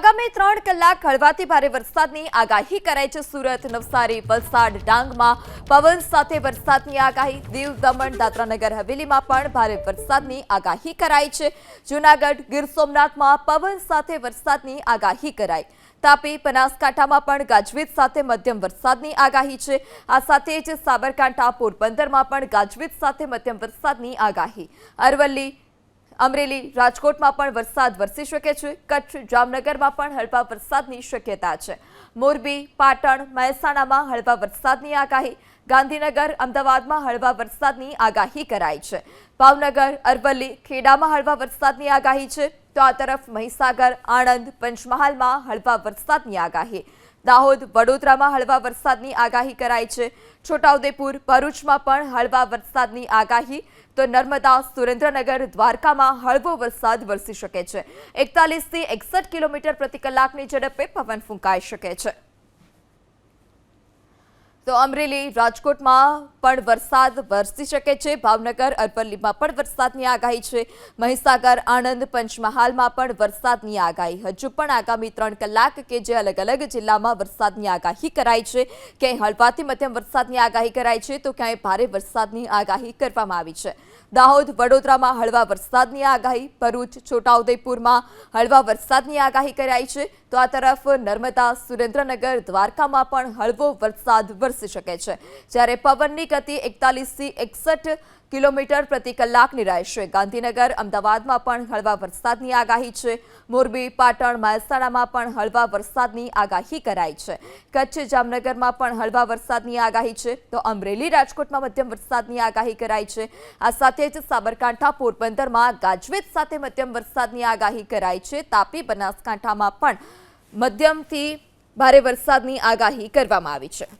આગામી ત્રણ કલાક હળવાથી ભારે વરસાદની આગાહી કરાઈ છે. સુરત, નવસારી, વલસાડ, ડાંગમાં પવન સાથે વરસાદની આગાહી. દીવ, દમણ, દાદરાનગર, હવેલીમાં પણ ભારે વરસાદની આગાહી કરાઈ છે. જૂનાગઢ, ગીર સોમનાથમાં પવન સાથે વરસાદની આગાહી કરાઈ. તાપી, બનાસકાંઠામાં પણ ગાજવીજ સાથે મધ્યમ વરસાદની આગાહી છે. આ સાથે જ સાબરકાંઠા પોરબંદરમાં પણ ગાજવીજ સાથે મધ્યમ વરસાદની આગાહી. અરવલ્લી અમરેલી રાજકોટમાં પણ વરસાદ વરસી શકે છે. કચ્છ જામનગરમાં પણ હળવા વરસાદની શક્યતા છે. મોરબી, પાટણ, મહેસાણામાં હળવા વરસાદની આગાહી. ગાંધીનગર, અમદાવાદમાં હળવા વરસાદની આગાહી કરાઈ છે. ભાવનગર, અરવલ્લી, ખેડામાં હળવા વરસાદની આગાહી છે. તો આ તરફ મહીસાગર, આણંદ, પંચમહાલમાં હળવા વરસાદની આગાહી. દાહોદ વડોદરામાં હળવા વરસાદની આગાહી કરાઈ છે. છોટાઉદેપુર, ભરૂચમાં પણ હળવા વરસાદની આગાહી. તો નર્મદા, સુરેન્દ્રનગર, દ્વારકામાં હળવો વરસાદ વરસી શકે છે. એકતાલીસથી એકસઠ કિલોમીટર પ્રતિ કલાકની ઝડપે પવન ફૂંકાઈ શકે છે. તો અમરેલી, રાજકોટમાં પણ વરસાદ વરસી શકે છે. ભાવનગર, અરવલ્લીમાં પણ વરસાદની આગાહી છે. મહીસાગર, આણંદ, પંચમહાલમાં પણ વરસાદની આગાહી. હજુ પણ આગામી ત્રણ કલાક કે જે અલગ અલગ જિલ્લામાં વરસાદની આગાહી કરાઈ છે. ક્યાંય હળવાથી મધ્યમ વરસાદની આગાહી કરાઈ છે તો ક્યાંય ભારે વરસાદની આગાહી કરવામાં આવી છે. દાહોદ, વડોદરામાં હળવા વરસાદની આગાહી. ભરૂચ, છોટાઉદેપુરમાં હળવા વરસાદની આગાહી કરાઈ છે. તો આ તરફ નર્મદા, સુરેન્દ્રનગર, દ્વારકામાં પણ હળવો વરસાદ વરસી શકે છે. જ્યારે પવનની ગતિ એકતાલીસથી એકસઠ કિલોમીટર પ્રતિ કલાકની રહેશે ગાંધીનગર, અમદાવાદમાં પણ હળવા વરસાદની આગાહી છે. મોરબી, પાટણ, મહેસાણામાં પણ હળવા વરસાદની આગાહી કરાઈ છે. કચ્છ, જામનગરમાં પણ હળવા વરસાદની આગાહી છે. તો અમરેલી, રાજકોટમાં મધ્યમ વરસાદની આગાહી કરાઈ છે. આ સાથે જ સાબરકાંઠા, પોરબંદરમાં ગાજવીજ સાથે મધ્યમ વરસાદની આગાહી કરાઈ છે. તાપી, બનાસકાંઠામાં પણ મધ્યમથી ભારે વરસાદની આગાહી કરવામાં આવી છે.